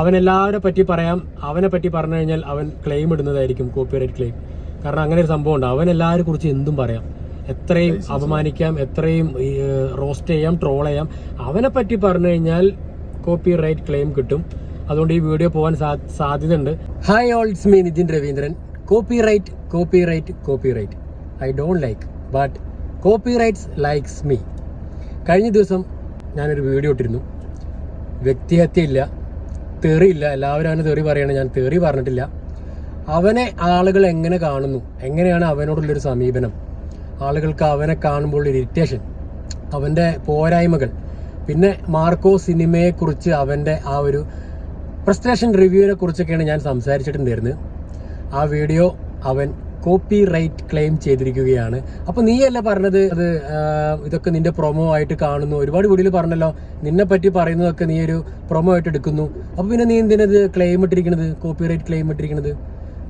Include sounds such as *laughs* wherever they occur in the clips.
അവൻ എല്ലാവരെ പറ്റി പറയാം. അവനെ പറ്റി പറഞ്ഞു കഴിഞ്ഞാൽ അവൻ ക്ലെയിം ഇടുന്നതായിരിക്കും കോപ്പിറൈറ്റ് ക്ലെയിം കാരണം അങ്ങനെ ഒരു സംഭവം ഉണ്ട്. അവനെല്ലാവരെ കുറിച്ച് എന്തും പറയാം. എത്രയും അപമാനിക്കാം എത്രയും റോസ്റ്റ് ചെയ്യാം ട്രോൾ ചെയ്യാം. അവനെ പറ്റി പറഞ്ഞു കഴിഞ്ഞാൽ കോപ്പി റൈറ്റ് ക്ലെയിം കിട്ടും. അതുകൊണ്ട് ഈ വീഡിയോ പോകാൻ സാധ്യത സാധ്യതയുണ്ട്. Hi alls me Nithin Raveendran copyright copyright copyright I don't like but copyrights likes me കഴിഞ്ഞ ദിവസം ഞാനൊരു വീഡിയോ ഇട്ടിരുന്നു. വ്യക്തിഹത്യ ഇല്ല തെറിയില്ല എല്ലാവരും അവനെ തെറി പറയണം. ഞാൻ തെറി പറഞ്ഞിട്ടില്ല. അവനെ ആളുകൾ എങ്ങനെ കാണുന്നു? എങ്ങനെയാണ് അവനോടുള്ളൊരു സമീപനം? ആളുകൾക്ക് അവനെ കാണുമ്പോൾ ഒരു ഇറിറ്റേഷൻ അവന്റെ പോരായ്മകൾ പിന്നെ മാർക്കോ സിനിമയെക്കുറിച്ച് അവന്റെ ആ ഒരു പ്രസ്റ്റേഷൻ റിവ്യൂവിനെ കുറിച്ചൊക്കെയാണ് ഞാൻ സംസാരിച്ചിട്ടുണ്ടായിരുന്നത്. ആ വീഡിയോ അവൻ കോപ്പി റൈറ്റ് ക്ലെയിം ചെയ്തിരിക്കുകയാണ്. അപ്പൊ നീയല്ല പറഞ്ഞത്? അത് ഇതൊക്കെ നിന്റെ പ്രൊമോ ആയിട്ട് കാണുന്നു. ഒരുപാട് വീഡിയോയിൽ പറഞ്ഞല്ലോ. നിന്നെ പറ്റി പറയുന്നതൊക്കെ നീ ഒരു പ്രൊമോ ആയിട്ട് എടുക്കുന്നു. അപ്പൊ പിന്നെ നീ എന്തിനത് ക്ലെയിം ഇട്ടിരിക്കുന്നത് കോപ്പി റൈറ്റ് ക്ലെയിം ഇട്ടിരിക്കുന്നത്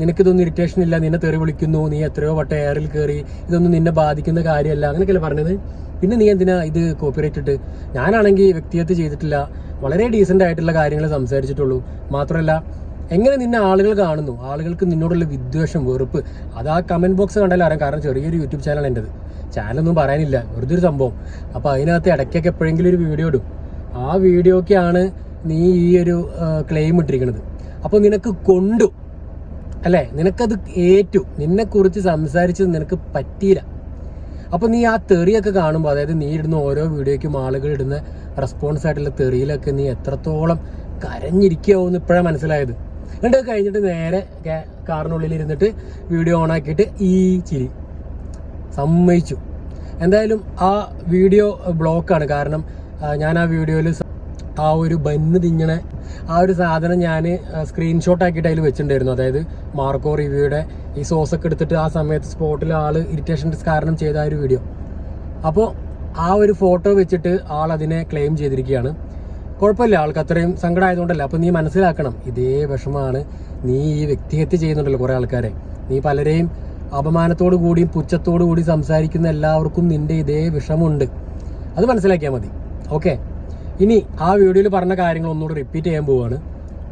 നിനക്കിതൊന്നും ഇറിറ്റേഷൻ ഇല്ല. നിന്നെ തെറി വിളിക്കുന്നു. നീ എത്രയോ വട്ടം എയറിൽ കയറി ഇതൊന്നും നിന്നെ ബാധിക്കുന്ന കാര്യമല്ല. അങ്ങനെയൊക്കെയല്ലേ പറഞ്ഞത്? പിന്നെ നീ എന്തിനാ ഇത് കോപ്പിറൈറ്റ് ഇട്ട്? ഞാനാണെങ്കിൽ വ്യക്തിഗത ചെയ്തിട്ടില്ല. വളരെ ഡീസെന്റ് ആയിട്ടുള്ള കാര്യങ്ങൾ സംസാരിച്ചിട്ടുള്ളൂ. മാത്രമല്ല എങ്ങനെ നിന്നെ ആളുകൾ കാണുന്നു? ആളുകൾക്ക് നിന്നോടുള്ള വിദ്വേഷം വെറുപ്പ്. അത് ആ കമന്റ് ബോക്സ് കണ്ടാലും അറിയാം കാരണം ചെറിയൊരു യൂട്യൂബ് ചാനൽ എന്റെത് ചാനലൊന്നും പറയാനില്ല. വെറുതെ ഒരു സംഭവം. അപ്പോൾ അതിനകത്ത് ഇടയ്ക്കൊക്കെ എപ്പോഴെങ്കിലും ഒരു വീഡിയോ ഇടും. ആ വീഡിയോക്കാണ് നീ ഈ ഒരു ക്ലെയിം ഇട്ടിരിക്കുന്നത് അപ്പോൾ നിനക്ക് കൊണ്ടു. അല്ലേ? നിനക്കത് ഏറ്റു. നിന്നെക്കുറിച്ച് സംസാരിച്ചത് നിനക്ക് പറ്റിയില്ല. അപ്പോൾ നീ ആ തെറിയൊക്കെ കാണുമ്പോൾ അതായത് നീ ഇടുന്ന ഓരോ വീഡിയോയ്ക്കും ആളുകൾ ഇടുന്ന റെസ്പോൺസ് ആയിട്ടുള്ള തെറിയിലൊക്കെ നീ എത്രത്തോളം കരഞ്ഞിരിക്കാവോന്ന് ഇപ്പോഴാണ് മനസ്സിലായത്. എന്നിട്ട് കഴിഞ്ഞിട്ട് നേരെ കാറിനുള്ളിൽ ഇരുന്നിട്ട് വീഡിയോ ഓൺ ആക്കിയിട്ട് ഈ ചിരി സമ്മതിച്ചു. എന്തായാലും ആ വീഡിയോ ബ്ലോക്കാണ് കാരണം ഞാൻ ആ വീഡിയോയിൽ ആ ഒരു ബന്ന് തിങ്ങണ ആ ഒരു സാധനം ഞാൻ സ്ക്രീൻഷോട്ട് ആക്കിയിട്ട് അതിൽ വെച്ചിട്ടുണ്ടായിരുന്നു. അതായത് മാർക്കോ റിവ്യൂയുടെ ഈ സോസ് ഒക്കെ എടുത്തിട്ട് ആ സമയത്ത് സ്പോട്ടിൽ ആൾ ഇറിറ്റേഷൻ കാരണം ചെയ്ത ആ ഒരു വീഡിയോ അപ്പോൾ ആ ഒരു ഫോട്ടോ വെച്ചിട്ട് ആൾ അതിനെ ക്ലെയിം ചെയ്തിരിക്കുകയാണ്. കുഴപ്പമില്ല. ആൾക്ക് അത്രയും സങ്കടം ആയതുകൊണ്ടല്ല അപ്പോൾ നീ മനസ്സിലാക്കണം ഇതേ വിഷമമാണ് നീ ഈ വ്യക്തിഹത്യ ചെയ്യുന്നുണ്ടല്ലോ കുറേ ആൾക്കാരെ. നീ പലരെയും അപമാനത്തോടു കൂടിയും പുച്ഛത്തോടു കൂടി സംസാരിക്കുന്ന എല്ലാവർക്കും നിന്റെ ഇതേ വിഷമുണ്ട് അത് മനസ്സിലാക്കിയാൽ മതി. ഓക്കെ? ഇനി ആ വീഡിയോയിൽ പറഞ്ഞ കാര്യങ്ങൾ ഒന്നുകൂടി റിപ്പീറ്റ് ചെയ്യാൻ പോവുകയാണ്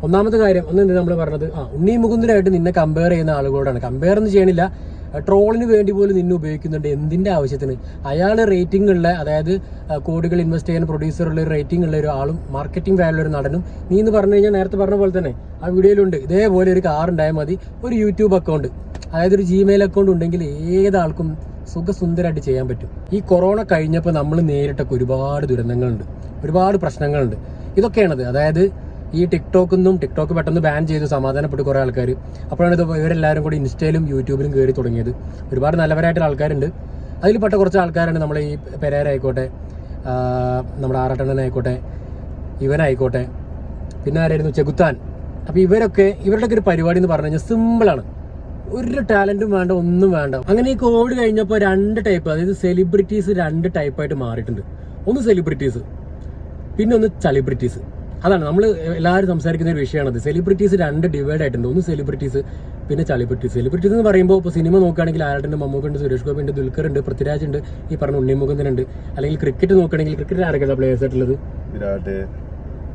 ഒന്നാമത്തെ കാര്യം ഒന്ന് നമ്മൾ പറഞ്ഞത്? ആ ഉണ്ണി മുകുന്ദനായിട്ട് നിന്നെ കമ്പയർ ചെയ്യുന്ന ആളുകളോടാണ്. കമ്പയർ ഒന്നും ചെയ്യണില്ല. ട്രോളിന് വേണ്ടി പോലും നിന്നെ ഉപയോഗിക്കുന്നുണ്ട്. എന്തിന്റെ ആവശ്യത്തിന്? അയാൾ റേറ്റിംഗ് ഉള്ള അതായത് കോടികൾ ഇൻവെസ്റ്റ് ചെയ്യുന്ന പ്രൊഡ്യൂസറുള്ള ഒരു റേറ്റിംഗ് ഉള്ള ഒരു ആളും മാർക്കറ്റിംഗ് വാല്യൂ ഒരു നടനും. നീ എന്ന് പറഞ്ഞു കഴിഞ്ഞാൽ നേരത്തെ പറഞ്ഞ പോലെ തന്നെ ആ വീഡിയോയിലുണ്ട്. ഇതേപോലെ ഒരു കാർ ഉണ്ടായാൽ മതി. ഒരു യൂട്യൂബ് അക്കൗണ്ട് അതായത് ഒരു ജിമെയിൽ അക്കൗണ്ട് ഉണ്ടെങ്കിൽ ഏതാൾക്കും സുഖസുന്ദരമായിട്ട് ചെയ്യാൻ പറ്റും. ഈ കൊറോണ കഴിഞ്ഞപ്പോൾ നമ്മൾ നേരിട്ടൊക്കെ ഒരുപാട് ദുരന്തങ്ങളുണ്ട്. ഒരുപാട് പ്രശ്നങ്ങളുണ്ട്. ഇതൊക്കെയാണത്. അതായത് ഈ ടിക്ടോക്കിൽ നിന്നും ടിക്ടോക്ക് പെട്ടെന്ന് ബാൻ ചെയ്തു സമാധാനപ്പെട്ട് കുറേ ആൾക്കാർ അപ്പോഴാണ് ഇത് ഇവരെല്ലാവരും കൂടി ഇൻസ്റ്റയിലും യൂട്യൂബിലും കയറി തുടങ്ങിയത്. ഒരുപാട് നല്ലവരായിട്ടുള്ള ആൾക്കാരുണ്ട്. അതിൽപ്പെട്ട കുറച്ച് ആൾക്കാരാണ് നമ്മൾ ഈ പെരേരായിക്കോട്ടെ നമ്മുടെ ആറട്ടണ്ണനായിക്കോട്ടെ ഇവനായിക്കോട്ടെ പിന്നെ ആരായിരുന്നു? ചെകുത്താൻ. അപ്പോൾ ഇവരൊക്കെ ഇവരുടെയൊക്കെ ഒരു പരിപാടി എന്ന് പറഞ്ഞു കഴിഞ്ഞാൽ സിമ്പിളാണ് ഒരു ടാലന്റും വേണ്ട ഒന്നും വേണ്ട. അങ്ങനെ ഈ കോവിഡ് കഴിഞ്ഞപ്പോൾ രണ്ട് ടൈപ്പ് അതായത് സെലിബ്രിറ്റീസ് രണ്ട് ടൈപ്പായിട്ട് മാറിയിട്ടുണ്ട്. ഒന്ന് സെലിബ്രിറ്റീസ് പിന്നെ ഒന്ന് സെലിബ്രിറ്റീസ് അതാണ് നമ്മൾ എല്ലാവരും സംസാരിക്കുന്ന ഒരു വിഷയമാണത്. സെലിബ്രിറ്റീസ് രണ്ട് ഡിവൈഡ് ആയിട്ടുണ്ട്. ഒന്ന് സെലിബ്രിറ്റീസ് പിന്നെ ചളിബ്രിറ്റീസ് സെലിബ്രിറ്റീസ് എന്ന് പറയുമ്പോൾ ഇപ്പോൾ സിനിമ നോക്കുകയാണെങ്കിൽ ആരുടെ മമ്മൂക്കുണ്ട് സുരേഷ് ഗോപി ഉണ്ട് ദുൽഖർ ഉണ്ട് പൃഥ്വിരാജ് ഉണ്ട്. ഈ പറഞ്ഞ ഉണ്ണിമുകുന്ദനുണ്ട്. അല്ലെങ്കിൽ ക്രിക്കറ്റ് നോക്കുകയാണെങ്കിൽ ക്രിക്കറ്റ് ആരൊക്കെയാണ് പ്ലേയേഴ്സ് ആയിട്ടുള്ളത്? വിരാട്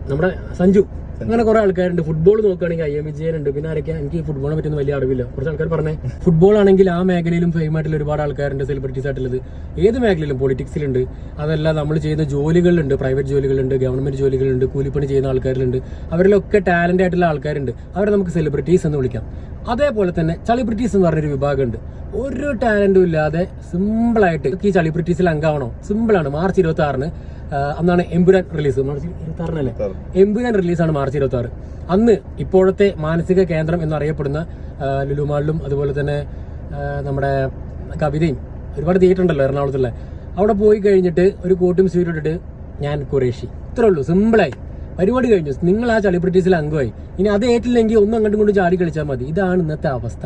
നമ്മുടെ സഞ്ജു. അങ്ങനെ കുറെ ആൾക്കാരുണ്ട്. ഫുട്ബോൾ നോക്കുകയാണെങ്കിൽ ഐ എം വിജയൻ ഉണ്ട്. പിന്നെ ആരൊക്കെ എനിക്ക് ഫുട്ബോളിനെ പറ്റിയൊന്നും വലിയ അറിവില്ല. കുറച്ച് ആൾക്കാർ പറഞ്ഞേ. ഫുട്ബോൾ ആണെങ്കിൽ ആ മേഖലയിലും ഫെയിം ആയിട്ടുള്ള ഒരുപാട് ആൾക്കാരുണ്ട് സെലിബ്രിറ്റീസ് ആയിട്ടുള്ളത്. ഏത് മേഖലയിലും പൊളിറ്റിക്സിലുണ്ട് അതല്ല നമ്മൾ ചെയ്യുന്ന ജോലികളിലുണ്ട്. പ്രൈവറ്റ് ജോലികളുണ്ട് ഗവൺമെന്റ് ജോലികളുണ്ട് കൂലിപ്പണി ചെയ്യുന്ന ആൾക്കാരിലുണ്ട്. അവരിലൊക്കെ ടാലന്റ് ആയിട്ടുള്ള ആൾക്കാരുണ്ട്. അവരെ നമുക്ക് സെലിബ്രിറ്റീസ് എന്ന് വിളിക്കാം. അതേപോലെ തന്നെ ചളിബ്രിറ്റീസ് എന്ന് പറഞ്ഞൊരു വിഭാഗമുണ്ട്. ഒരു ടാലന്റും ഇല്ലാതെ സിമ്പിളായിട്ട് ഈ സെലിബ്രിറ്റീസിൽ അംഗമാണോ? സിമ്പിളാണ് മാർച്ച് ഇരുപത്തി ആറിന് അന്നാണ് എമ്പുരാൻ റിലീസ്. മാർച്ച് ഇരുപത്തി ആറിനല്ലേ എമ്പുരാൻ റിലീസാണ് മാർച്ച് ഇരുപത്തി ആറ് അന്ന് ഇപ്പോഴത്തെ മാനസിക കേന്ദ്രം എന്നറിയപ്പെടുന്ന ലുലുമാളിലും അതുപോലെ തന്നെ നമ്മുടെ കവിതയും ഒരുപാട് തിയേറ്റർ ഉണ്ടല്ലോ എറണാകുളത്തുള്ള. അവിടെ പോയി കഴിഞ്ഞിട്ട് ഒരു കോട്ടും സ്വീറ്റ് ഇട്ടിട്ട് ഞാൻ കുറേശി ഇത്രേ ഉള്ളൂ. സിമ്പിളായി പരിപാടി കഴിഞ്ഞു. നിങ്ങൾ ആ സെലിബ്രിറ്റീസിൽ അംഗമായി. ഇനി അത് ഏറ്റില്ലെങ്കിൽ ഒന്നും അങ്ങോട്ടും കൊണ്ട് ചാടി കളിച്ചാൽ മതി. ഇതാണ് ഇന്നത്തെ അവസ്ഥ.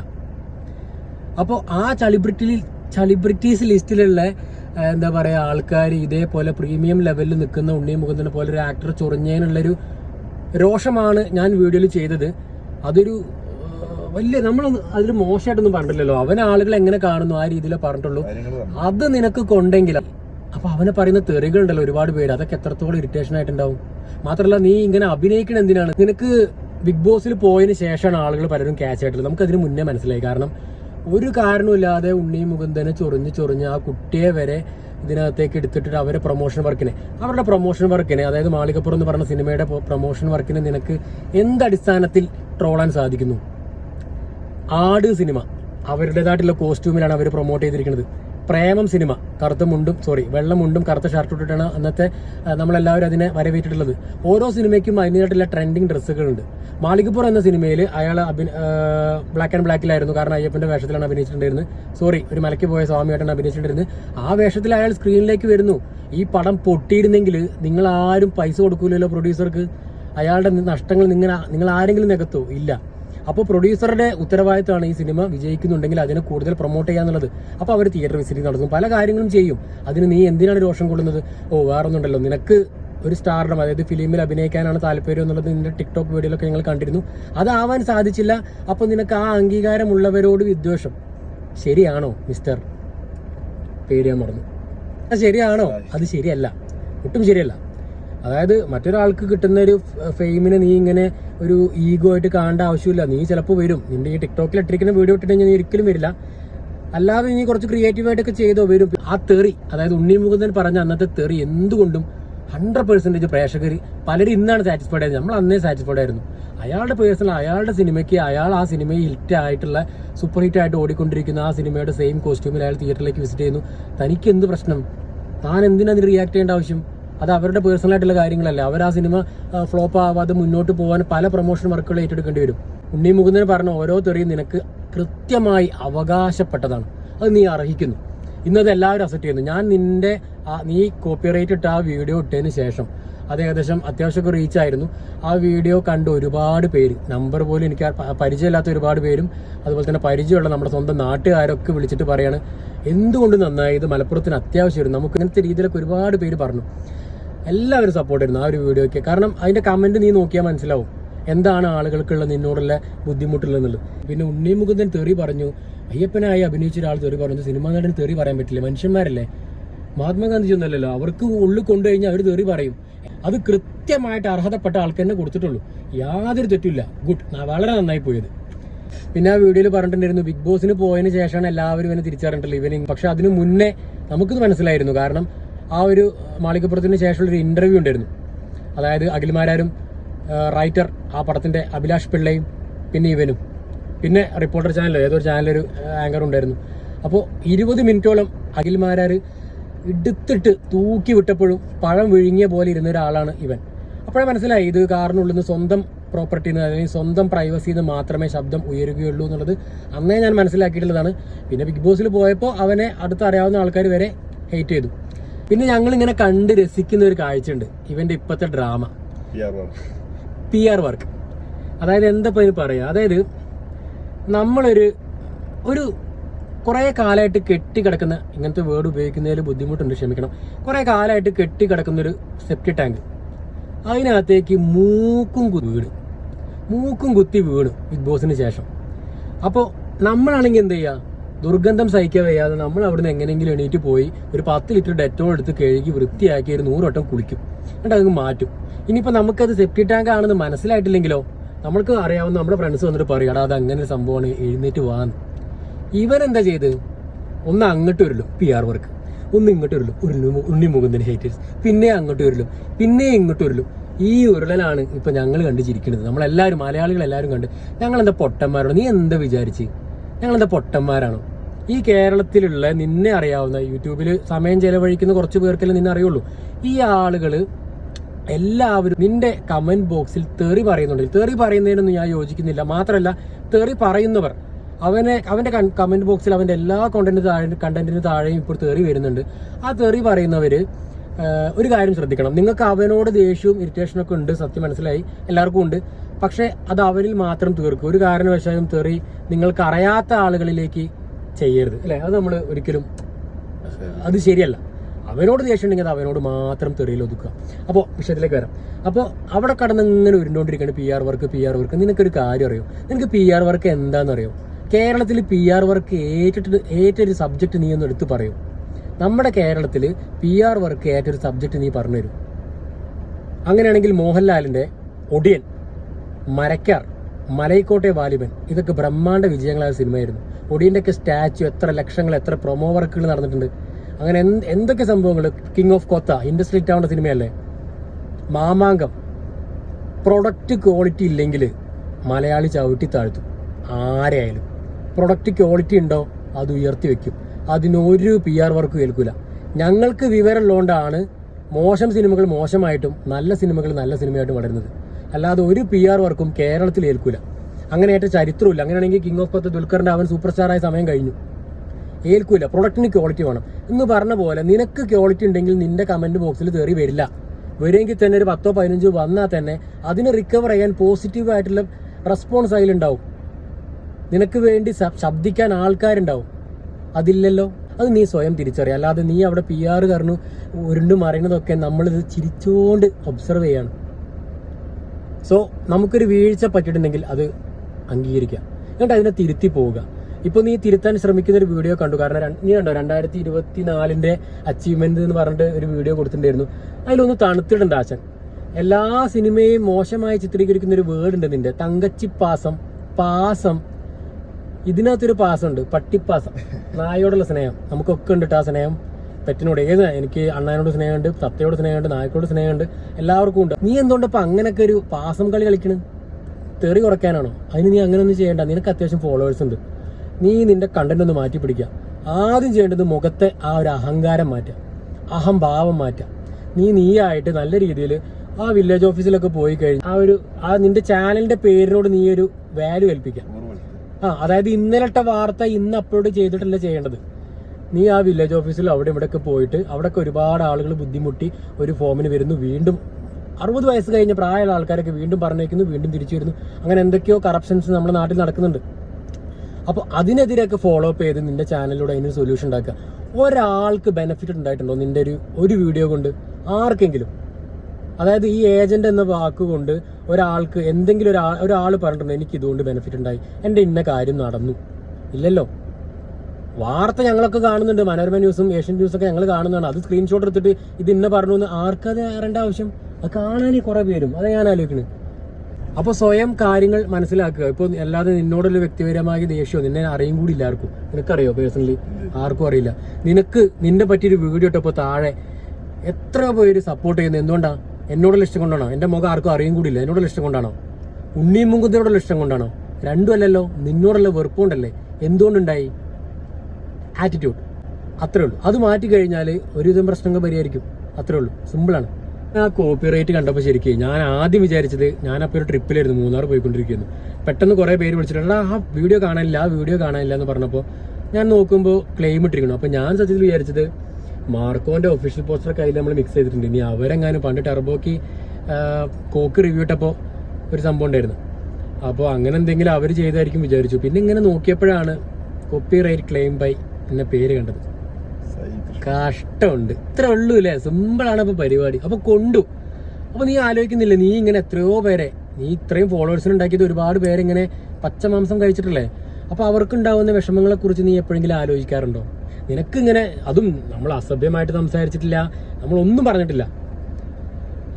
അപ്പോൾ ആ സെലിബ്രിറ്റിയിൽ സെലിബ്രിറ്റീസ് ലിസ്റ്റിലുള്ള എന്താ പറയുക ആൾക്കാർ ഇതേപോലെ പ്രീമിയം ലെവലിൽ നിൽക്കുന്ന ഉണ്ണി മുകുന്ദനെ പോലെ ഒരു ആക്ടർ ചൊറിഞ്ഞതിനുള്ളൊരു രോഷമാണ് ഞാൻ വീഡിയോയിൽ ചെയ്തത്. അതൊരു വലിയ നമ്മൾ അതിൽ മോശമായിട്ടൊന്നും പറഞ്ഞില്ലല്ലോ. അവൻ ആളുകൾ എങ്ങനെ കാണുന്നു ആ രീതിയിലേ പറഞ്ഞിട്ടുള്ളൂ. അത് നിനക്ക് കൊണ്ടെങ്കിൽ അപ്പൊ അവനെ പറയുന്ന തെറികളുണ്ടല്ലോ ഒരുപാട് പേര്. അതൊക്കെ എത്രത്തോളം ഇറിറ്റേഷൻ ആയിട്ടുണ്ടാവും. മാത്രമല്ല നീ ഇങ്ങനെ അഭിനയിക്കണ എന്തിനാണ്? നിനക്ക് ബിഗ് ബോസിൽ പോയതിനു ശേഷമാണ് ആളുകൾ പലരും ക്യാച്ച് ആയിട്ടുള്ളത്. നമുക്ക് അതിന് മുന്നേ മനസ്സിലായി. കാരണം ഒരു കാരണമില്ലാതെ ഉണ്ണി മുകുന്ദനെ ചൊറിഞ്ഞ് ചൊറിഞ്ഞ് ആ കുട്ടിയെ വരെ ഇതിനകത്തേക്ക് എടുത്തിട്ട് അവരെ പ്രൊമോഷൻ വർക്കിനെ അവരുടെ പ്രൊമോഷൻ വർക്കിനെ അതായത് മാളികപ്പുറം എന്ന് പറഞ്ഞ സിനിമയുടെ പ്രൊമോഷൻ വർക്കിനെ നിനക്ക് എന്തടിസ്ഥാനത്തിൽ ട്രോളാൻ സാധിക്കുന്നു? ആട് സിനിമ. അവരുടേതായിട്ടുള്ള കോസ്റ്റ്യൂമിലാണ് അവർ പ്രൊമോട്ട് ചെയ്തിരിക്കുന്നത്. പ്രേമം സിനിമ. കറുത്ത മുണ്ടും സോറി വെള്ള മുണ്ടും കറുത്ത ഷർട്ട് ഇട്ടിട്ടാണ് അന്നത്തെ നമ്മളെല്ലാവരും അതിനെ വരവേറ്റിട്ടുള്ളത്. ഓരോ സിനിമയ്ക്കും അതിനായിട്ടുള്ള ട്രെൻഡിങ് ഡ്രസ്സുകളുണ്ട്. മാളികപ്പുറം എന്ന സിനിമയിൽ അയാൾ അഭിന ബ്ലാക്ക് ആൻഡ് ബ്ലാക്കിലായിരുന്നു കാരണം അയ്യപ്പന്റെ വേഷത്തിലാണ് അഭിനയിച്ചിട്ടുണ്ടായിരുന്നത്. സോറി ഒരു മലയ്ക്ക് പോയ സ്വാമിയായിട്ടാണ് അഭിനയിച്ചിട്ടുണ്ടായിരുന്നത്. ആ വേഷത്തിൽ അയാൾ സ്ക്രീനിലേക്ക് വരുന്നു. ഈ പടം പൊട്ടിയിരുന്നെങ്കിൽ നിങ്ങൾ ആരും പൈസ കൊടുക്കൂലല്ലോ പ്രൊഡ്യൂസർക്ക് അയാളുടെ നഷ്ടങ്ങൾ നിങ്ങൾ നിങ്ങൾ ആരെങ്കിലും നികത്തോ? ഇല്ല. അപ്പോൾ പ്രൊഡ്യൂസറുടെ ഉത്തരവാദിത്തമാണ് ഈ സിനിമ വിജയിക്കുന്നുണ്ടെങ്കിൽ അതിനെ കൂടുതൽ പ്രൊമോട്ട് ചെയ്യാന്നുള്ളത് അപ്പോൾ അവർ തിയേറ്റർ വിസിറ്റിംഗ് നടത്തും. പല കാര്യങ്ങളും ചെയ്യും. അതിന് നീ എന്തിനാണ് രോഷം കൊള്ളുന്നത്? ഓ വേറൊന്നുണ്ടല്ലോ. നിനക്ക് ഒരു സ്റ്റാർഡം അതായത് ഫിലിമിൽ അഭിനയിക്കാനാണ് താല്പര്യം എന്നുള്ളത് നിന്റെ ടിക്ടോക്ക് വീഡിയോയിലൊക്കെ ഞങ്ങൾ കണ്ടിരുന്നു. അതാവാൻ സാധിച്ചില്ല. അപ്പോൾ നിനക്ക് ആ അംഗീകാരമുള്ളവരോട് വിദ്വേഷം. ശരിയാണോ മിസ്റ്റർ പേര് ഞാൻ മറന്നു. അത് ശരിയാണോ? അത് ശരിയല്ല. ഒട്ടും ശരിയല്ല. അതായത് മറ്റൊരാൾക്ക് കിട്ടുന്ന ഒരു ഫെയിമിനെ നീ ഇങ്ങനെ ഒരു ഈഗോ ആയിട്ട് കാണേണ്ട ആവശ്യമില്ല. നീ ചിലപ്പോൾ വരും. നിന്റെ ഈ ടിക്ടോക്കിൽ ഇട്ടിരിക്കുന്ന വീഡിയോ ഇട്ടിട്ടുണ്ടെങ്കിൽ ഒരിക്കലും വരില്ല. അല്ലാതെ നീ കുറച്ച് ക്രിയേറ്റീവ് ആയിട്ടൊക്കെ ചെയ്തോ വരും. ആ തെറി അതായത് ഉണ്ണി മുകുന്ദൻ പറഞ്ഞ അന്നത്തെ തെറി എന്തുകൊണ്ടും ഹൺഡ്രഡ് പെർസെന്റേജ് പ്രേക്ഷകർ പലരും ഇന്നാണ് സാറ്റിസ്ഫൈഡ് ആയത്. നമ്മൾ അന്നേ സാറ്റിസ്ഫൈഡ് ആയിരുന്നു. അയാളുടെ പേഴ്സണൽ അയാളുടെ സിനിമയ്ക്ക് അയാൾ ആ സിനിമയിൽ ഹിറ്റ് ആയിട്ടുള്ള സൂപ്പർ ഹിറ്റ് ആയിട്ട് ഓടിക്കൊണ്ടിരിക്കുന്ന ആ സിനിമയുടെ സെയിം കോസ്റ്റ്യൂമിൽ അയാൾ തിയേറ്ററിലേക്ക് വിസിറ്റ് ചെയ്യുന്നു. തനിക്ക് എന്ത് പ്രശ്നം? താൻ എന്തിനാ റിയാക്ട് ചെയ്യേണ്ട ആവശ്യം? അത് അവരുടെ പേഴ്സണൽ ആയിട്ടുള്ള കാര്യങ്ങളല്ല. അവർ ആ സിനിമ ഫ്ലോപ്പ് ആവാതെ മുന്നോട്ട് പോകാൻ പല പ്രൊമോഷൻ വർക്കുകൾ ഏറ്റെടുക്കേണ്ടി വരും. ഉണ്ണി മുകുന്ദൻ പറഞ്ഞ ഓരോ തെറിയും നിനക്ക് കൃത്യമായി അവകാശപ്പെട്ടതാണ്. അത് നീ അർഹിക്കുന്നു. ഇന്നത് എല്ലാവരും അക്സെപ്റ്റ് ചെയ്യുന്നു. ഞാൻ നിന്റെ നീ കോപ്പിറൈറ്റ് ഇട്ട ആ വീഡിയോ ഇട്ടതിന് ശേഷം അത് ഏകദേശം അത്യാവശ്യമൊക്കെ റീച്ച് ആയിരുന്നു. ആ വീഡിയോ കണ്ട് ഒരുപാട് പേര് നമ്പർ പോലും എനിക്ക് പരിചയമില്ലാത്ത ഒരുപാട് പേരും അതുപോലെ തന്നെ പരിചയമുള്ള നമ്മുടെ സ്വന്തം നാട്ടുകാരൊക്കെ വിളിച്ചിട്ട് പറയാണ് എന്തുകൊണ്ട് നന്നായി? ഇത് മലപ്പുറത്തിന് അത്യാവശ്യമായിരുന്നു. നമുക്ക് ഇങ്ങനത്തെ രീതിയിലൊക്കെ ഒരുപാട് പേര് പറഞ്ഞു. എല്ലാവരും സപ്പോർട്ട് ആയിരുന്നു ആ ഒരു വീഡിയോയ്ക്ക്. കാരണം അതിന്റെ കമന്റ് നീ നോക്കിയാൽ മനസ്സിലാവും. എന്താണ് ആളുകൾക്കുള്ള നിന്നോടുള്ള ബുദ്ധിമുട്ടുള്ളതെന്നുള്ളത്. പിന്നെ ഉണ്ണി മുകുന്ദൻ തെറി പറഞ്ഞു. അയ്യപ്പനായി അഭിനയിച്ച ഒരാൾ തെറി പറഞ്ഞു. സിനിമ നടൻ തെറി പറയാൻ പറ്റില്ല. മനുഷ്യന്മാരല്ലേ? മഹാത്മാഗാന്ധിജി ഒന്നല്ലല്ലോ അവർക്ക് ഉള്ളിൽ കൊണ്ടുകഴിഞ്ഞാൽ അവർ തെറി പറയും. അത് കൃത്യമായിട്ട് അർഹതപ്പെട്ട ആൾക്ക് തന്നെ കൊടുത്തിട്ടുള്ളൂ. യാതൊരു തെറ്റില്ല ഗുഡ് വളരെ നന്നായി പോയത്. പിന്നെ ആ വീഡിയോയിൽ പറഞ്ഞിട്ടുണ്ടായിരുന്നു ബിഗ് ബോസിന് പോയതിന് ശേഷമാണ് എല്ലാവരും ഇവനെ തിരിച്ചറിഞ്ഞിട്ടുള്ളത്. ഇവന് പക്ഷെ അതിനു മുന്നേ നമുക്കിത് മനസ്സിലായിരുന്നു. കാരണം ആ ഒരു മാളികപ്പുറത്തിന് ശേഷമുള്ള ഒരു ഇന്റർവ്യൂ ഉണ്ടായിരുന്നു. അതായത് അഖിൽമാരാരും റൈറ്റർ ആ പടത്തിന്റെ അഭിലാഷ് പിള്ളയും പിന്നെ ഇവനും. പിന്നെ റിപ്പോർട്ടർ ചാനൽ ഏതൊരു ചാനലൊരു ആങ്കർ ഉണ്ടായിരുന്നു. അപ്പോൾ ഇരുപത് മിനിറ്റോളം അഖിൽമാരാർ എടുത്തിട്ട് തൂക്കി വിട്ടപ്പോഴും പഴം വിഴുങ്ങിയ പോലെ ഇരുന്ന ഒരാളാണ് ഇവൻ. അപ്പോഴേ മനസ്സിലായി ഇത് കാറിനുള്ളിൽ നിന്ന് സ്വന്തം പ്രോപ്പർട്ടിയിൽ നിന്ന് അല്ലെങ്കിൽ സ്വന്തം പ്രൈവസിയിൽ നിന്ന് മാത്രമേ ശബ്ദം ഉയരുകയുള്ളൂ എന്നുള്ളത് അന്നേ ഞാൻ മനസ്സിലാക്കിയിട്ടുള്ളതാണ്. പിന്നെ ബിഗ് ബോസിൽ പോയപ്പോൾ അവനെ അടുത്തറിയാവുന്ന ആൾക്കാർ വരെ ഹെയ്റ്റ് ചെയ്തു. പിന്നെ ഞങ്ങൾ ഇങ്ങനെ കണ്ട് രസിക്കുന്ന ഒരു കാഴ്ചയുണ്ട്. ഇവന്റെ ഇപ്പോഴത്തെ ഡ്രാമ പി ആർ വർക്ക് അതായത് എന്താ ഇപ്പൊ പറയുക അതായത് നമ്മളൊരു ഒരു കുറേ കാലമായിട്ട് കെട്ടിക്കിടക്കുന്ന ഇങ്ങനത്തെ വേർഡ് ഉപയോഗിക്കുന്നതിൽ ബുദ്ധിമുട്ടുണ്ട് ക്ഷമിക്കണം. കുറേ കാലമായിട്ട് കെട്ടിക്കിടക്കുന്ന ഒരു സെപ്റ്റി ടാങ്ക് അതിനകത്തേക്ക് മൂക്കും വീണ്. മൂക്കും കുത്തി വീണ് ബിഗ് ബോസിന് ശേഷം. അപ്പോൾ നമ്മളാണെങ്കിൽ എന്ത് ചെയ്യുക ദുർഗന്ധം സഹിക്കാൻ വയ്യാതെ നമ്മൾ അവിടുന്ന് എങ്ങനെയെങ്കിലും എണീറ്റ് പോയി ഒരു പത്ത് ലിറ്റർ ഡെറ്റോൾ എടുത്ത് കഴുകി വൃത്തിയാക്കി ഒരു നൂറുവട്ടം കുളിക്കും. എന്നിട്ട് അതങ്ങ് മാറ്റും. ഇനിയിപ്പോൾ നമുക്കത് സെപ്റ്റി ടാങ്ക് ആണെന്ന് മനസ്സിലായിട്ടില്ലെങ്കിലോ നമ്മൾക്ക് അറിയാവുന്ന നമ്മുടെ ഫ്രണ്ട്സ് വന്നിട്ട് പറയും അത് അങ്ങനെ സംഭവമാണ് എഴുന്നേറ്റ് വാന്ന് ഇവൻ എന്താ ചെയ്ത്? ഒന്ന് അങ്ങോട്ട് വരുള്ളു പി ആർ വർക്ക് ഒന്ന് ഇങ്ങോട്ട് വരുള്ളൂ ഉരുളു ഉണ്ണി മുകുന്ദന് ഹേറ്റേഴ്സ് പിന്നെ അങ്ങോട്ട് വരുള്ളു പിന്നെ ഇങ്ങോട്ട് വരുള്ളു ഈ ഉരുളലാണ് ഇപ്പം ഞങ്ങൾ കണ്ട് ചിരിക്കുന്നത് നമ്മളെല്ലാവരും മലയാളികൾ എല്ലാവരും കണ്ട് ഞങ്ങൾ എന്താ പൊട്ടന്മാരാണോ? നീ എന്താ വിചാരിച്ച്? ഞങ്ങൾ പൊട്ടന്മാരാണ്? ഈ കേരളത്തിലുള്ള നിന്നെ അറിയാവുന്ന യൂട്യൂബിൽ സമയം ചെലവഴിക്കുന്ന കുറച്ച് പേർക്കല്ലേ നിന്നെ അറിയുള്ളൂ. ഈ ആളുകൾ എല്ലാവരും നിന്റെ കമന്റ് ബോക്സിൽ തെറി പറയുന്നുണ്ട്. തെറി പറയുന്നതിനൊന്നും ഞാൻ യോജിക്കുന്നില്ല. മാത്രമല്ല തെറി പറയുന്നവർ അവനെ അവന്റെ കമന്റ് ബോക്സിൽ അവന്റെ എല്ലാ കോണ്ടന്റ് താഴെ കണ്ടന്റിന് താഴെയും ഇപ്പോൾ തെറി വരുന്നുണ്ട്. ആ തെറി പറയുന്നവര് ഒരു കാര്യം ശ്രദ്ധിക്കണം. നിങ്ങൾക്ക് അവനോട് ദേഷ്യവും ഇറിറ്റേഷനും ഒക്കെ ഉണ്ട് സത്യം മനസ്സിലായി? എല്ലാവർക്കും ഉണ്ട്. പക്ഷെ അത് അവരിൽ മാത്രം തീർക്കും. ഒരു കാരണവശാലും തെറി നിങ്ങൾക്ക് അറിയാത്ത ആളുകളിലേക്ക് ചെയ്യരുത്. അല്ലെ? അത് നമ്മൾ ഒരിക്കലും അത് ശരിയല്ല. അവനോട് ദേഷ്യം ഉണ്ടെങ്കിൽ അത് അവനോട് മാത്രം തെറിയിൽ ഒതുക്കുക. അപ്പോൾ വിഷയത്തിലേക്ക് വരാം. അപ്പോൾ അവിടെ കടന്ന് ഇങ്ങനെ ഉരുണ്ടോണ്ടിരിക്കുകയാണ് P R work P R work നിനക്കൊരു കാര്യം അറിയോ? നിനക്ക് പി ആർ വർക്ക് എന്താണെന്ന് അറിയോ? കേരളത്തിൽ പി ആർ വർക്ക് ഏറ്റിട്ട് ഏറ്റൊരു സബ്ജക്റ്റ് നീ ഒന്ന് എടുത്ത് പറയൂ? നമ്മുടെ കേരളത്തിൽ പി ആർ വർക്ക് ഏറ്റൊരു സബ്ജക്റ്റ് നീ പറഞ്ഞു തരും. അങ്ങനെയാണെങ്കിൽ മോഹൻലാലിന്റെ ഒടിയൻ മരക്കാർ മലൈക്കോട്ടെ വാലിബൻ ഇതൊക്കെ ബ്രഹ്മാണ്ട വിജയങ്ങളായ സിനിമയായിരുന്നു. ഒടിയന്റെയൊക്കെ സ്റ്റാച്ചു എത്ര ലക്ഷങ്ങൾ എത്ര പ്രൊമോ വർക്കുകൾ നടന്നിട്ടുണ്ട്. അങ്ങനെ എന്ത് എന്തൊക്കെ സംഭവങ്ങൾ കിങ് ഓഫ് കൊത്ത ഇൻഡസ്ട്രി ടൗണിന്റെ സിനിമയല്ലേ? മാമാങ്കം പ്രൊഡക്റ്റ് ക്വാളിറ്റി ഇല്ലെങ്കിൽ മലയാളി ചവിട്ടി താഴ്ത്തും. ആരെയായാലും പ്രൊഡക്റ്റ് ക്വാളിറ്റി ഉണ്ടോ? അത് ഉയർത്തി വെക്കും. അതിനൊരു പി ആർ വർക്ക് കേൾക്കൂല ഞങ്ങൾക്ക് വിവരമുള്ളതുകൊണ്ടാണ് മോശം സിനിമകൾ മോശമായിട്ടും നല്ല സിനിമകൾ നല്ല സിനിമയായിട്ടും വളരുന്നത്. അല്ലാതെ ഒരു പി ആർ വർക്കും കേരളത്തിൽ ഏൽക്കൂല. അങ്ങനെ ഏറ്റ ചരിത്രമില്ല അങ്ങനെയാണെങ്കിൽ കിങ് ഓഫ് പത്ത് ദുൽഖറിന്റെ അവൻ സൂപ്പർ സ്റ്റാറായ സമയം കഴിഞ്ഞു. ഏൽക്കൂല. പ്രൊഡക്റ്റിന് ക്വാളിറ്റി വേണം. എന്ന് പറഞ്ഞ പോലെ നിനക്ക് ക്വാളിറ്റി ഉണ്ടെങ്കിൽ നിന്റെ കമന്റ് ബോക്സിൽ കയറി വരില്ല. വരുമെങ്കിൽ തന്നെ ഒരു പത്തോ പതിനഞ്ചോ വന്നാൽ തന്നെ അതിന് റിക്കവർ ചെയ്യാൻ പോസിറ്റീവ് ആയിട്ടുള്ള റെസ്പോൺസ് അതിലുണ്ടാവും. നിനക്ക് വേണ്ടി ശബ്- ശബ്ദിക്കാൻ ആൾക്കാരുണ്ടാവും. അതില്ലല്ലോ. അത് നീ സ്വയം തിരിച്ചറിയാം. അല്ലാതെ നീ അവിടെ പി ആർ കാരണം ഉരുണ്ടു മറിയുന്നതൊക്കെ നമ്മളിത് ചിരിച്ചുകൊണ്ട് ഒബ്സർവ് ചെയ്യാണ്. സോ നമുക്കൊരു വീഴ്ച പറ്റിയിട്ടുണ്ടെങ്കിൽ അത് അംഗീകരിക്കാം എന്നിട്ട് അതിനെ തിരുത്തി പോവുക. ഇപ്പൊ നീ തിരുത്താൻ ശ്രമിക്കുന്ന ഒരു വീഡിയോ കണ്ടു. കാരണം നീ കണ്ടോ? രണ്ടായിരത്തി ഇരുപത്തിനാലിന്റെ അച്ചീവ്മെന്റ് എന്ന് പറഞ്ഞിട്ട് ഒരു വീഡിയോ കൊടുത്തിട്ടുണ്ടായിരുന്നു. അതിലൊന്ന് തണുത്തിട്ടുണ്ട് ആശൻ. എല്ലാ സിനിമയും മോശമായി ചിത്രീകരിക്കുന്ന ഒരു വേർഡ് ഉണ്ട് നിന്റെ. തങ്കച്ചിപ്പാസം പാസം ഇതിനകത്തൊരു പാസുണ്ട് പട്ടിപ്പാസം. നായോടുള്ള സ്നേഹം. നമുക്കൊക്കെ ഉണ്ട് ആ സ്നേഹം. പെറ്റിനോട് ഏത് എനിക്ക് അണ്ണാനോട് സ്നേഹമുണ്ട് തത്തയോട് സ്നേഹമുണ്ട് നായക്കോട് സ്നേഹമുണ്ട് എല്ലാവർക്കും ഉണ്ട്. നീ എന്തുകൊണ്ട് ഇപ്പൊ അങ്ങനൊക്കെ ഒരു പാസം കളി കളിക്കണ്? തെറി കുറയ്ക്കാനാണോ? അതിന് നീ അങ്ങനെ ഒന്നും ചെയ്യേണ്ട. നിനക്ക് അത്യാവശ്യം ഫോളോവേഴ്സ് ഉണ്ട്. നീ നിന്റെ കണ്ടന്റ് ഒന്ന് മാറ്റി പിടിക്കുക ആദ്യം ചെയ്യേണ്ടത് മുഖത്തെ ആ ഒരു അഹങ്കാരം മാറ്റ അഹംഭാവം മാറ്റ നീ നീയായിട്ട് നല്ല രീതിയിൽ ആ വില്ലേജ് ഓഫീസിലൊക്കെ പോയി കഴിഞ്ഞ് ആ ഒരു ആ നിന്റെ ചാനലിന്റെ പേരിനോട് നീ ഒരു വാല്യൂ ഏൽപ്പിക്കുക ആ അതായത് ഇന്നലത്തെ വാർത്ത ഇന്ന് അപ്ലോഡ് ചെയ്തിട്ടല്ല ചെയ്യേണ്ടത്. നീ ആ വില്ലേജ് ഓഫീസിൽ അവിടെ ഇവിടെയൊക്കെ പോയിട്ട് അവിടെയൊക്കെ ഒരുപാട് ആളുകൾ ബുദ്ധിമുട്ടി ഒരു ഫോമിന് വരുന്നു വീണ്ടും അറുപത് വയസ്സ് കഴിഞ്ഞ പ്രായമുള്ള ആൾക്കാരൊക്കെ വീണ്ടും പറഞ്ഞേക്കുന്നു വീണ്ടും തിരിച്ചു വരുന്നു അങ്ങനെ എന്തൊക്കെയോ കറപ്ഷൻസ് നമ്മുടെ നാട്ടിൽ നടക്കുന്നുണ്ട്. അപ്പോൾ അതിനെതിരെയൊക്കെ ഫോളോ അപ്പ് ചെയ്ത് നിന്റെ ചാനലിലൂടെ അതിനൊരു സൊല്യൂഷൻ ഉണ്ടാക്കുക. ഒരാൾക്ക് ബെനിഫിറ്റ് ഉണ്ടായിട്ടുണ്ടോ? നിന്റെ ഒരു ഒരു വീഡിയോ കൊണ്ട് ആർക്കെങ്കിലും? അതായത് ഈ ഏജന്റ് എന്ന വാക്കുകൊണ്ട് ഒരാൾക്ക് എന്തെങ്കിലും ഒരാൾ ഒരാൾ പറഞ്ഞിട്ടുണ്ട് എനിക്ക് ഇതുകൊണ്ട് ബെനിഫിറ്റ് ഉണ്ടായി. എന്റെ ഇന്ന കാര്യം നടന്നു. ഇല്ലല്ലോ. വാർത്ത ഞങ്ങളൊക്കെ കാണുന്നുണ്ട്. മനോരമ ന്യൂസും ഏഷ്യൻ ന്യൂസും ഒക്കെ ഞങ്ങൾ കാണുന്നതാണ്. അത് സ്ക്രീൻഷോട്ട് എടുത്തിട്ട് ഇത് ഇന്ന പറഞ്ഞു എന്ന് ആർക്കത് അറിയേണ്ട ആവശ്യം? അത് കാണാൻ കുറേ പേരും. അത് ഞാൻ ആലോചിക്കുന്നത് അപ്പോൾ സ്വയം കാര്യങ്ങൾ മനസ്സിലാക്കുക. ഇപ്പോൾ അല്ലാതെ നിന്നോടൊരു വ്യക്തിപരമായ ദേഷ്യമോ നിന്നെ അറിയും കൂടി ഇല്ല ആർക്കും. നിനക്കറിയോ പേഴ്സണലി ആർക്കും അറിയില്ല. നിനക്ക് നിന്നെ പറ്റിയൊരു വീഡിയോ ഇട്ടപ്പോൾ താഴെ എത്ര പേര് സപ്പോർട്ട് ചെയ്യുന്നത് എന്തുകൊണ്ടാ? എന്നോടുള്ള ഇഷ്ടം കൊണ്ടാണോ? എന്റെ മുഖം ആർക്കും അറിയും കൂടിയില്ല. എന്നോടുള്ള ഇഷ്ടം കൊണ്ടാണോ? ഉണ്ണിയും മുങ്കുന്നതിനോടുള്ള ഇഷ്ടം കൊണ്ടാണോ? രണ്ടുമല്ലല്ലോ നിന്നോടുള്ള വെറുപ്പ് കൊണ്ടല്ലേ എന്തുകൊണ്ടുണ്ടായി? ആറ്റിറ്റ്യൂഡ് അത്രേ ഉള്ളൂ. അത് മാറ്റി കഴിഞ്ഞാൽ ഒരുവിധം പ്രശ്നങ്ങൾ പരിഹരിക്കും. അത്രേ ഉള്ളൂ. സിമ്പിളാണ് ആ കോപ്പി റേറ്റ് കണ്ടപ്പോൾ ശരിക്കും ഞാൻ ആദ്യം വിചാരിച്ചത് ഞാനപ്പോൾ ഒരു ട്രിപ്പിലായിരുന്നു. മൂന്നാർ പോയിക്കൊണ്ടിരിക്കുന്നു പെട്ടെന്ന് കുറേ പേര് വിളിച്ചിട്ടുണ്ട്. ആ വീഡിയോ കാണാനില്ല ആ വീഡിയോ കാണാനില്ല എന്ന് പറഞ്ഞപ്പോൾ ഞാൻ നോക്കുമ്പോൾ ക്ലെയിം ഇട്ടിരിക്കണം അപ്പോൾ ഞാൻ സത്യത്തിൽ വിചാരിച്ചത് മാർക്കോന്റെ ഒഫീഷ്യൽ പോസ്റ്റർ കയ്യിൽ നമ്മൾ മിക്സ് ചെയ്തിട്ടുണ്ട്. ഇനി അവരെങ്ങാനും പണ്ട് ടെർബോക്ക് കോക്ക് റിവ്യൂ ഇട്ടപ്പോൾ ഒരു സംഭവം ഉണ്ടായിരുന്നു. അപ്പോൾ അങ്ങനെ എന്തെങ്കിലും അവർ ചെയ്തായിരിക്കും വിചാരിച്ചു. പിന്നെ ഇങ്ങനെ നോക്കിയപ്പോഴാണ് കോപ്പി റൈറ്റ് ക്ലെയിം ബൈ എന്ന പേര് കണ്ടത്. കഷ്ടമുണ്ട്. ഇത്ര ഉള്ളൂ അല്ലേ? സിമ്പിളാണ് അപ്പൊ പരിപാടി. അപ്പോൾ കൊണ്ടു. അപ്പോൾ നീ ആലോചിക്കുന്നില്ലേ? നീ ഇങ്ങനെ എത്രയോ പേരെ നീ ഇത്രയും ഫോളോവേഴ്സിന് ഉണ്ടാക്കിയത് ഒരുപാട് പേരെ ഇങ്ങനെ പച്ചമാംസം കഴിച്ചിട്ടില്ലേ? അപ്പോൾ അവർക്ക് ഉണ്ടാവുന്ന വിഷമങ്ങളെ കുറിച്ച് നീ എപ്പോഴെങ്കിലും ആലോചിക്കാറുണ്ടോ? നിനക്ക് ഇങ്ങനെ അതും നമ്മൾ അസഭ്യമായിട്ട് സംസാരിച്ചിട്ടില്ല നമ്മൾ ഒന്നും പറഞ്ഞിട്ടില്ല.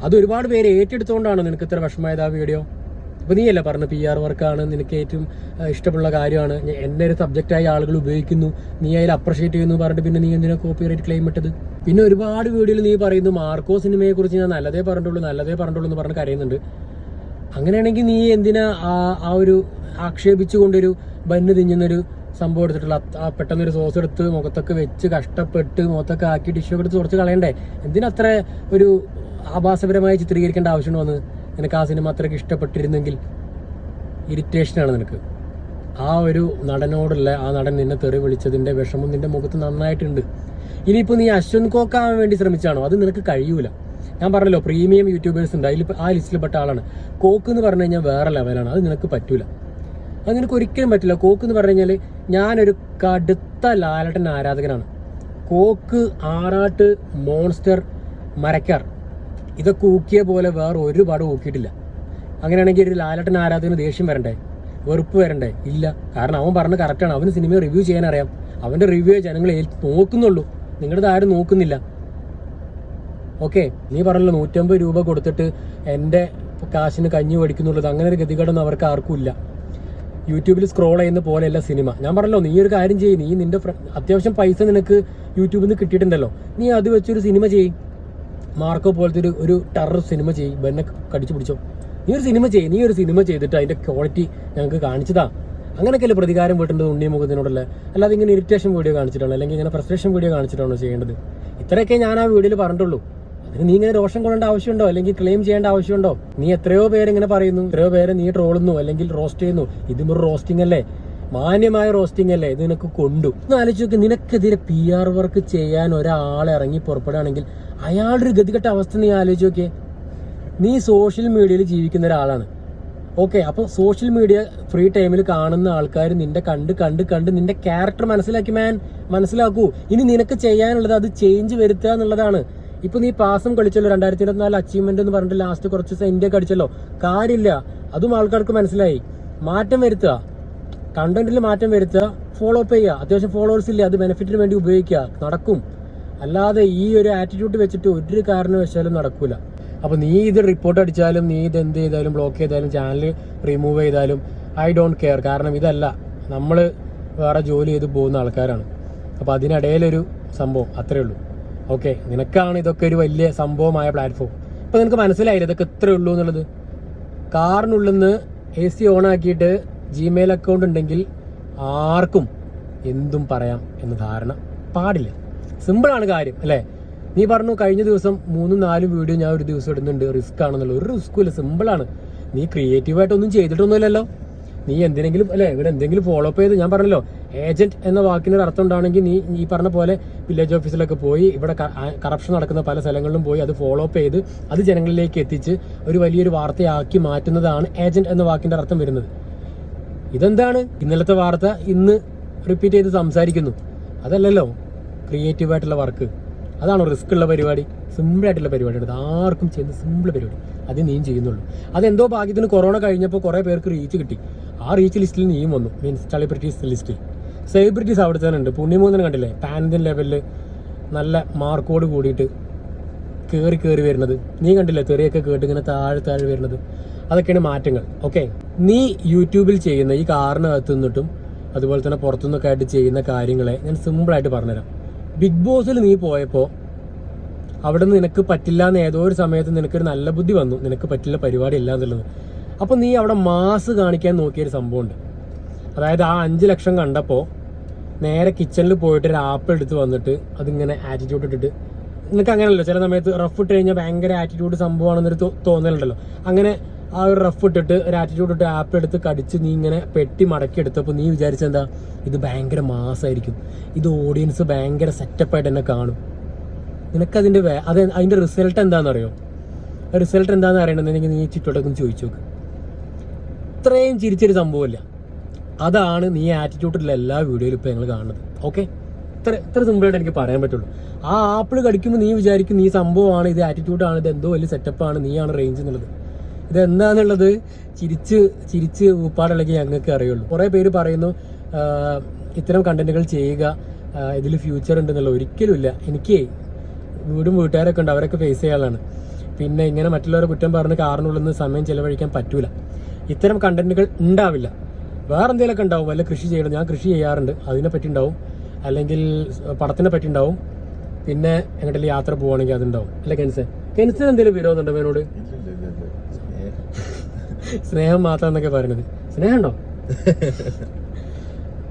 അത് ഒരുപാട് പേര് ഏറ്റെടുത്തുകൊണ്ടാണ് നിനക്ക് ഇത്ര വിഷമമായത് ആ വീഡിയോ ഇപ്പൊ നീയല്ല പറഞ്ഞ പി ആർ വർക്കാണ് നിനക്ക് ഏറ്റവും ഇഷ്ടമുള്ള കാര്യമാണ്. എന്നെ ഒരു സബ്ജക്റ്റായി ആളുകൾ ഉപയോഗിക്കുന്നു. നീ അതിൽ അപ്രിഷിയേറ്റ് ചെയ്യുന്നു പറഞ്ഞിട്ട് പിന്നെ നീ എന്തിനാ കോപ്പി റൈറ്റ് ക്ലെയിം ഇട്ടത്? പിന്നെ ഒരുപാട് വീഡിയോയിൽ നീ പറയുന്നു മാർക്കോ സിനിമയെ കുറിച്ച് ഞാൻ നല്ലതേ പറഞ്ഞിട്ടുള്ളൂ നല്ലതേ പറഞ്ഞിട്ടുള്ളൂ എന്ന് പറഞ്ഞ് കരയുന്നുണ്ട്. അങ്ങനെയാണെങ്കിൽ നീ എന്തിനാ ആ ഒരു ആക്ഷേപിച്ചുകൊണ്ടൊരു ബന്ന് തിന്നുന്നൊരു സംഭവം എടുത്തിട്ടുള്ള ആ പെട്ടെന്നൊരു സോസ് എടുത്ത് മുഖത്തൊക്കെ വെച്ച് കഷ്ടപ്പെട്ട് മുഖത്തൊക്കെ ആക്കി ടിഷ്യൂ എടുത്ത് കുറച്ച് കളയണ്ടേ? എന്തിനത്ര ഒരു ആഭാസപരമായി ചിത്രീകരിക്കേണ്ട ആവശ്യം വന്ന്? നിനക്ക് ആ സിനിമ അത്രയ്ക്ക് ഇഷ്ടപ്പെട്ടിരുന്നെങ്കിൽ ഇറിറ്റേഷനാണ് നിനക്ക്. ആ ഒരു നടനോടുള്ള ആ നടൻ നിന്നെ തെറി വിളിച്ചതിന്റെ വിഷമം നിന്റെ മുഖത്ത് നന്നായിട്ടുണ്ട്. ഇനിയിപ്പോൾ നീ അശ്വന്ത് കോക്കാവാൻ വേണ്ടി ശ്രമിച്ചാണോ? അത് നിനക്ക് കഴിയൂല. ഞാൻ പറഞ്ഞല്ലോ പ്രീമിയം യൂട്യൂബേഴ്സ് ഉണ്ട്. അതിൽ ആ ലിസ്റ്റിൽപ്പെട്ട ആളാണ്. കോക്ക് എന്ന് പറഞ്ഞു കഴിഞ്ഞാൽ വേറെ ലെവലാണ് അത് നിനക്ക് പറ്റൂല. നിനക്ക് ഒരിക്കലും പറ്റില്ല. കോക്ക് എന്ന് പറഞ്ഞു കഴിഞ്ഞാൽ ഞാനൊരു കടുത്ത ലാലട്ടൻ ആരാധകനാണ്. കോക്ക് ആറാട്ട് മോൺസ്റ്റർ മരക്കാർ. ഇതൊക്കെ ഊക്കിയ പോലെ വേറെ ഒരു ഊക്കിയിട്ടില്ല അങ്ങനെയാണെങ്കിൽ ഒരു ലാലട്ടൻ ആരാധകന് ദേഷ്യം വരണ്ടേ? വെറുപ്പ് വരണ്ടേ? ഇല്ല. കാരണം അവൻ പറഞ്ഞ കറക്റ്റാണ് അവന് സിനിമ റിവ്യൂ ചെയ്യാൻ അറിയാം അവന്റെ റിവ്യൂ ജനങ്ങൾ നോക്കുന്നുള്ളൂ. നിങ്ങളുടെ ആരും നോക്കുന്നില്ല. ഓക്കെ നീ പറഞ്ഞല്ലോ നൂറ്റമ്പത് രൂപ കൊടുത്തിട്ട് എന്റെ കാശിന് കഞ്ഞി മേടിക്കുന്നുള്ളത് അങ്ങനെ ഒരു ഗതികേടൊന്നും അവർക്ക് ആർക്കും ഇല്ല. യൂട്യൂബിൽ സ്ക്രോൾ ചെയ്യുന്ന പോലെയല്ല സിനിമ ഞാൻ പറഞ്ഞല്ലോ നീ ഒരു കാര്യം ചെയ്യും. നീ നിന്റെ അത്യാവശ്യം പൈസ നിനക്ക് യൂട്യൂബിൽ നിന്ന് കിട്ടിയിട്ടുണ്ടല്ലോ. നീ അത് വെച്ചൊരു സിനിമ ചെയ്യ്. മാർക്കോ പോലത്തെ ഒരു ഒരു ടെറർ സിനിമ ചെയ്യ്. ബെന്നെ കടിച്ചു പിടിച്ചോ. നീ ഒരു സിനിമ ചെയ്യ്. നീ ഒരു സിനിമ ചെയ്തിട്ട് അതിന്റെ ക്വാളിറ്റി ഞങ്ങൾക്ക് കാണിച്ചതാ. അങ്ങനെയൊക്കെയല്ലേ പ്രതികാരം വീട്ടേണ്ടത് ഉണ്ണിമുഖത്തിനോടല്ല അല്ലാതെ ഇങ്ങനെ ഇറിറ്റേഷൻ വീഡിയോ കാണിച്ചിട്ടാണോ? അല്ലെങ്കിൽ ഇങ്ങനെ ഫ്രസ്ട്രേഷൻ വീഡിയോ കാണിച്ചിട്ടാണോ ചെയ്യേണ്ടത്? ഇത്രയൊക്കെ ഞാൻ ആ വീഡിയോയിൽ പറഞ്ഞിട്ടുള്ളൂ. അതിന് നീ ഇങ്ങനെ രോഷം കൊള്ളേണ്ട ആവശ്യമുണ്ടോ? അല്ലെങ്കിൽ ക്ലെയിം ചെയ്യേണ്ട ആവശ്യമുണ്ടോ? നീ എത്രയോ പേര് ഇങ്ങനെ പറയുന്നു. എത്രയോ പേര് നീ ട്രോളുന്നു അല്ലെങ്കിൽ റോസ്റ്റ് ചെയ്യുന്നു. ഇതും ഒരു റോസ്റ്റിംഗ് അല്ലേ? മാന്യമായ റോസ്റ്റിംഗ് അല്ലേ? ഇത് നിനക്ക് കൊണ്ടു. ആലോചിച്ച് നോക്ക്. നിനക്കെതിരെ പി ആർ വർക്ക് ചെയ്യാൻ ഒരാൾ ഇറങ്ങി പുറപ്പെടുകയാണെങ്കിൽ അയാളുടെ ഒരു ഗതികെട്ട അവസ്ഥ നീ ആലോചിച്ച് നോക്കിയേ. നീ സോഷ്യൽ മീഡിയയിൽ ജീവിക്കുന്ന ഒരാളാണ്. ഓക്കെ അപ്പൊ സോഷ്യൽ മീഡിയ ഫ്രീ ടൈമിൽ കാണുന്ന ആൾക്കാർ നിന്റെ കണ്ട് കണ്ട് കണ്ട് നിന്റെ ക്യാരക്ടർ മനസ്സിലാക്കി മാൻ മനസ്സിലാക്കൂ. ഇനി നിനക്ക് ചെയ്യാനുള്ളത് അത് ചേഞ്ച് വരുത്തുക എന്നുള്ളതാണ്. ഇപ്പൊ നീ പാസം കളിച്ചല്ലോ രണ്ടായിരത്തി ഇരുപത്തിനാല് അച്ചീവ്മെന്റ് എന്ന് പറഞ്ഞിട്ട് ലാസ്റ്റ് കുറച്ച് ദിവസം ഇന്ത്യ അടിച്ചല്ലോ. കാര്യമില്ല. അതും ആൾക്കാർക്ക് മനസ്സിലായി. മാറ്റം വരുത്തുക. കണ്ടന്റിൽ മാറ്റം വരുത്തുക. ഫോളോ അപ്പ് ചെയ്യുക. അത്യാവശ്യം ഫോളോവേഴ്സ് ഇല്ല അത് ബെനിഫിറ്റിന് വേണ്ടി ഉപയോഗിക്കുക. നടക്കും. അല്ലാതെ ഈ ഒരു ആറ്റിറ്റ്യൂഡ് വെച്ചിട്ട് ഒരു കാരണവശാലും നടക്കൂല. അപ്പൊ നീ ഇത് റിപ്പോർട്ട് അടിച്ചാലും നീ ഇത് എന്ത് ചെയ്താലും ബ്ലോക്ക് ചെയ്താലും ചാനൽ റിമൂവ് ചെയ്താലും ഐ ഡോണ്ട് കെയർ കാരണം ഇതല്ല. നമ്മൾ വേറെ ജോലി ചെയ്ത് പോകുന്ന ആൾക്കാരാണ്. അപ്പൊ അതിനിടയിലൊരു സംഭവം. അത്രേ ഉള്ളൂ. ഓക്കെ നിനക്കാണ് ഇതൊക്കെ ഒരു വലിയ സംഭവമായ പ്ലാറ്റ്ഫോം അപ്പൊ നിനക്ക് മനസ്സിലായില്ല ഇതൊക്കെ ഇത്രേ ഉള്ളൂ എന്നുള്ളത്? കാറിനുള്ളിൽ നിന്ന് എ സി ഓൺ ആക്കിയിട്ട് ജിമെയിൽ അക്കൗണ്ട് ഉണ്ടെങ്കിൽ ആർക്കും എന്തും പറയാം എന്ന ധാരണ പാടില്ല. സിമ്പിളാണ് കാര്യം അല്ലേ? നീ പറഞ്ഞു കഴിഞ്ഞ ദിവസം മൂന്നും നാലും വീഡിയോ ഞാൻ ഒരു ദിവസം ഇടുന്നുണ്ട് റിസ്ക് ആണെന്നുള്ള ഒരു റിസ്ക്കും ഇല്ല സിമ്പിളാണ് നീ ക്രിയേറ്റീവായിട്ടൊന്നും ചെയ്തിട്ടൊന്നുമില്ലല്ലോ. നീ എന്തിനെങ്കിലും അല്ലേ? ഇവിടെ എന്തെങ്കിലും ഫോളോ അപ്പ് ചെയ്ത് ഞാൻ പറഞ്ഞല്ലോ ഏജന്റ് എന്ന വാക്കിന് ഒരു അർത്ഥം ഉണ്ടാണെങ്കിൽ നീ ഈ പറഞ്ഞ പോലെ വില്ലേജ് ഓഫീസിലൊക്കെ പോയി ഇവിടെ കറപ്ഷൻ നടക്കുന്ന പല സ്ഥലങ്ങളിലും പോയി അത് ഫോളോ അപ്പ് ചെയ്ത് അത് ജനങ്ങളിലേക്ക് എത്തിച്ച് ഒരു വലിയൊരു വാർത്തയാക്കി മാറ്റുന്നതാണ് ഏജന്റ് എന്ന വാക്കിന്റെ അർത്ഥം വരുന്നത്. ഇതെന്താണ്? ഇന്നലത്തെ വാർത്ത ഇന്ന് റിപ്പീറ്റ് ചെയ്ത് സംസാരിക്കുന്നു. അതല്ലല്ലോ ക്രിയേറ്റീവ് ആയിട്ടുള്ള വർക്ക് അതാണ് റിസ്ക് ഉള്ള പരിപാടി? സിമ്പിൾ ആയിട്ടുള്ള അത് ആർക്കും ചെയ്യുന്ന സിമ്പിൾ പരിപാടി. അത് നീയും ചെയ്യുന്നുള്ളൂ. അതെന്തോ ഭാഗ്യത്തിന് കൊറോണ കഴിഞ്ഞപ്പോൾ കുറേ പേർക്ക് റീച്ച് കിട്ടി. ആ റീച്ച് ലിസ്റ്റിൽ നീയും വന്നു. മീൻസ് സെലിബ്രിറ്റീസ് ലിസ്റ്റിൽ സെലിബ്രിറ്റീസ് അവിടെ തന്നെ ഉണ്ട്. പുണ്യമൂന്നനെ കണ്ടില്ലേ? പാൻഡിൻ ലെവലിൽ നല്ല മാർക്കോട് കൂടിയിട്ട് കയറി കയറി വരുന്നത്. നീ കണ്ടില്ലേ തെറിയൊക്കെ കേട്ട് ഇങ്ങനെ താഴെ താഴെ വരുന്നത്? അതൊക്കെയാണ് മാറ്റങ്ങൾ. ഓക്കെ നീ യൂട്യൂബിൽ ചെയ്യുന്ന ഈ കാറിനകത്ത് നിന്നിട്ടും അതുപോലെ തന്നെ പുറത്തുനിന്നൊക്കെ ആയിട്ട് ചെയ്യുന്ന കാര്യങ്ങളെ ഞാൻ സിമ്പിളായിട്ട് പറഞ്ഞുതരാം. ബിഗ് ബോസിൽ നീ പോയപ്പോൾ അവിടെ നിന്ന് നിനക്ക് പറ്റില്ല എന്ന് ഏതോ ഒരു സമയത്ത് നിനക്കൊരു നല്ല ബുദ്ധി വന്നു. നിനക്ക് പറ്റില്ല പരിപാടി ഇല്ല എന്നുള്ളത്. അപ്പോൾ നീ അവിടെ മാസ് കാണിക്കാൻ നോക്കിയൊരു സംഭവമുണ്ട്. അതായത് ആ അഞ്ച് ലക്ഷം കണ്ടപ്പോൾ നേരെ കിച്ചണിൽ പോയിട്ട് ഒരു ആപ്പിൾ എടുത്ത് വന്നിട്ട് അതിങ്ങനെ ആറ്റിറ്റ്യൂഡ് ഇട്ടിട്ട്. നിനക്ക് അങ്ങനെയല്ലോ ചില സമയത്ത് റഫ് ഇട്ട് കഴിഞ്ഞാൽ ഭയങ്കര ആറ്റിറ്റ്യൂഡ് സംഭവമാണെന്നൊരു തോന്നലുണ്ടല്ലോ. അങ്ങനെ ആ ഒരു റഫ് ഇട്ടിട്ട് ഒരു ആറ്റിറ്റ്യൂഡ് ഇട്ട് ആപ്പിൾ എടുത്ത് കടിച്ച് നീ ഇങ്ങനെ പെട്ടി മടക്കി എടുത്തപ്പോൾ നീ വിചാരിച്ചെന്താ ഇത് ഭയങ്കര മാസമായിരിക്കും ഇത് ഓഡിയൻസ് ഭയങ്കര സെറ്റപ്പായിട്ട് എന്നെ കാണും. നിനക്കതിന്റെ അത് അതിന്റെ റിസൾട്ട് എന്താണെന്നറിയോ? റിസൾട്ട് എന്താണെന്ന് അറിയണമെന്നുണ്ടെങ്കിൽ നീ ചുറ്റോട്ടൊക്കെ ചോദിച്ചു നോക്ക്. ഇത്രയും ചിരിച്ചൊരു സംഭവമില്ല. അതാണ് നീ ആറ്റിറ്റ്യൂഡിലുള്ള എല്ലാ വീഡിയോയിലും ഇപ്പോൾ ഞങ്ങൾ കാണുന്നത്. ഓക്കെ ഇത്ര ഇത്ര സിമ്പിളായിട്ട് എനിക്ക് പറയാൻ പറ്റുള്ളൂ. ആ ആപ്പിൾ കടിക്കുമ്പോൾ നീ വിചാരിക്കും നീ സംഭവമാണ് ഇത് ആറ്റിറ്റ്യൂഡാണ് ഇത് എന്തോ വലിയ സെറ്റപ്പാണ് നീയാണ് റേഞ്ച് എന്നുള്ളത്. ഇത് എന്താന്നുള്ളത് ചിരിച്ച് ചിരിച്ച് ഊപ്പാടുള്ളത് ഞങ്ങൾക്ക് അറിയുള്ളൂ. കുറേ പേര് പറയുന്നു ഇത്തരം കണ്ടന്റുകൾ ചെയ്യുക ഇതിൽ ഫ്യൂച്ചർ ഉണ്ടെന്നുള്ള. ഒരിക്കലും ഇല്ല എനിക്ക് വീടും വീട്ടുകാരൊക്കെ ഉണ്ട് അവരൊക്കെ ഫേസ് ചെയ്യാനാണ് പിന്നെ ഇങ്ങനെ മറ്റുള്ളവരെ കുറ്റം പറഞ്ഞ് കാറിനുള്ളിൽ സമയം ചെലവഴിക്കാൻ പറ്റൂല. ഇത്തരം കണ്ടന്റുകൾ ഉണ്ടാവില്ല. വേറെ എന്തെങ്കിലുമൊക്കെ ഉണ്ടാവും. വല്ല കൃഷി ചെയ്യണം. ഞാൻ കൃഷി ചെയ്യാറുണ്ട്. അതിനെ പറ്റി ഉണ്ടാവും. അല്ലെങ്കിൽ പടത്തിനെ പറ്റി ഉണ്ടാവും. പിന്നെ എങ്ങോട്ടെങ്കിലും യാത്ര പോവുകയാണെങ്കിൽ അതുണ്ടാവും. അല്ലെ കെൻസ്? കെൻസിന് എന്തെങ്കിലും വിരോധം ഉണ്ടോ എന്നോട് സ്നേഹം മാത്രം എന്നൊക്കെ പറയുന്നത് സ്നേഹം ഉണ്ടോ?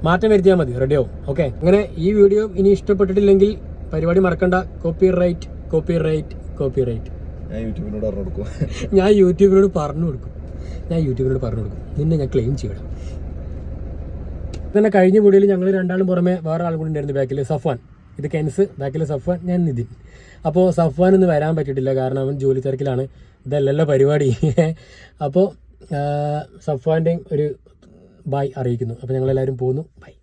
മാറ്റം വരുത്തിയാൽ മതി. റെഡിയാവും ഓക്കെ അങ്ങനെ ഈ വീഡിയോ ഇനി ഇഷ്ടപ്പെട്ടിട്ടില്ലെങ്കിൽ പരിപാടി മറക്കണ്ട. Copyright copyright copyright ഞാൻ യൂട്യൂബിനോട് പറഞ്ഞു കൊടുക്കും. ഞാൻ യൂട്യൂബിനോട് പറഞ്ഞു കൊടുക്കും. ഞാൻ യൂട്യൂബിനോട് പറഞ്ഞു കൊടുക്കും. നിന്നെ ഞാൻ ക്ലെയിം ചെയ്യണം. തന്നെ കഴിഞ്ഞ വീഡിയോയിൽ ഞങ്ങൾ രണ്ടാളും പുറമെ വേറെ ആളും കൂടി ഉണ്ടായിരുന്നു ബാക്കിൽ സഫ്വാൻ. ഇത് കെൻസ് ബാക്കിൽ സഫ്വാൻ ഞാൻ നിതിൻ. അപ്പോൾ സഫ്വാൻ ഇന്ന് വരാൻ പറ്റിയിട്ടില്ല കാരണം അവൻ ജോലി തിരക്കിലാണ്. ഇതല്ലല്ലോ പരിപാടി. *laughs* അപ്പോൾ സഫ്വാന്റെയും ഒരു ബായ് അറിയിക്കുന്നു. അപ്പോൾ ഞങ്ങളെല്ലാവരും പോകുന്നു ബൈ